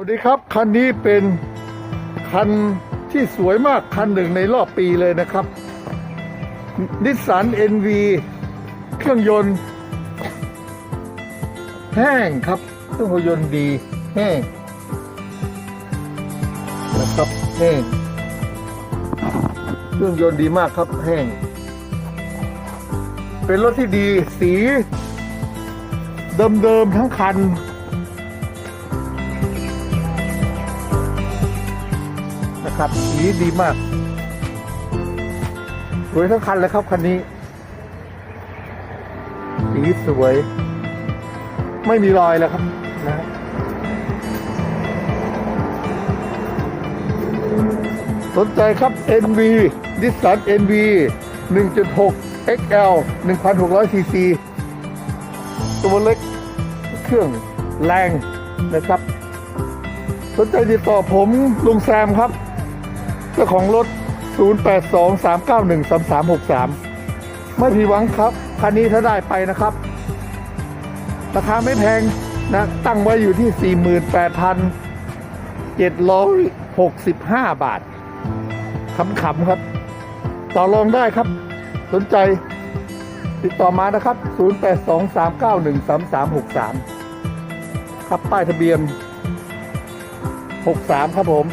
สวัสดีครับ คันนี้เป็นคันที่สวยมากคันหนึ่งในรอบปีเลยนะครับนิสสัน NV เครื่องยนต์ แห้งครับ เครื่องยนต์ดีแห้งนะครับแห้งเครื่องยนต์ดีมากครับแห้ง เป็นรถที่ดีสี เดิมๆทั้งคัน ครับสีดีมาก สวยทั้งคันเลยครับคันนี้ สีสวย ไม่มีรอยแล้วครับนะสนใจครับ NV ดิสสัน NV 1.6 XL 1,600 cc ตัวเล็กเครื่องแรงนะครับ สนใจติดต่อผมลุงแซมครับ จ้าของรถ 0823913363 ไม่ผิดหวังครับ คันนี้ถ้าได้ไปนะครับ ราคาไม่แพงนะ ตั้งไว้อยู่ที่ 48,765 บาทขำๆครับ ต่อรองได้ครับ สนใจติดต่อมานะครับ 0823913363 ครับ ป้ายทะเบียน 63 ครับผม